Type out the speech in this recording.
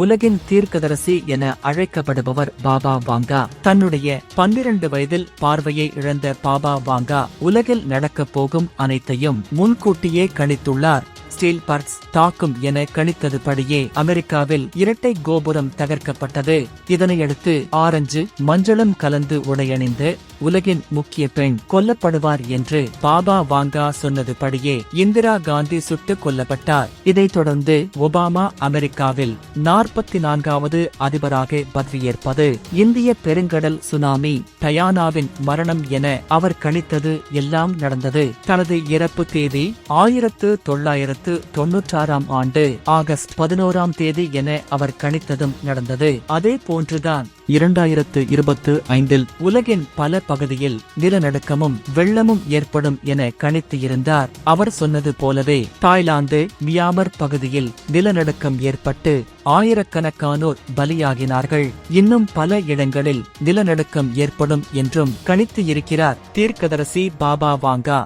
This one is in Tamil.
உலகின் தீர்க்கதரசி என அழைக்கப்படுபவர் பாபா வாங்கா. தன்னுடைய பன்னிரண்டு வயதில் பார்வையை இழந்த பாபா வாங்கா உலகில் நடக்கப் போகும் அனைத்தையும் முன்கூட்டியே கணித்துள்ளார். ஸ்டீல் பர்க்ஸ் தாக்கும் என கணித்ததுபடியே அமெரிக்காவில் இரட்டை கோபுரம் தகர்க்கப்பட்டது. இதனையடுத்து ஆரஞ்சு மஞ்சளும் கலந்து உடையணிந்து உலகின் முக்கிய பெண் கொல்லப்படுவார் என்று பாபா வாங்கா சொன்னதுபடியே இந்திரா காந்தி சுட்டுக் கொல்லப்பட்டார். இதைத் தொடர்ந்து ஒபாமா அமெரிக்காவில் நாற்பத்தி நான்காவது அதிபராக பதவியேற்பது. இந்திய பெருங்கடல் சுனாமி டயானாவின் மரணம் என அவர் கணித்தது எல்லாம் நடந்தது. தனது இறப்பு தேதி ஆயிரத்து தொள்ளாயிரத்து தொன்னூற்றாறாம் ஆண்டு ஆகஸ்ட் பதினோராம் தேதி என அவர் கணித்ததும் நடந்தது. அதே போன்றுதான் இரண்டாயிரத்து இருபத்து ஐந்தில் உலகின் பல பகுதியில் நிலநடுக்கமும் வெள்ளமும் ஏற்படும் என கணித்து இருந்தார் அவர் சொன்னது போலவே தாய்லாந்து மியாமர் பகுதியில் நிலநடுக்கம் ஏற்பட்டு ஆயிரக்கணக்கானோர் பலியாகினார்கள். இன்னும் பல இடங்களில் நிலநடுக்கம் ஏற்படும் என்றும் கணித்து இருக்கிறார் தீர்க்கதரசி பாபா வாங்கா.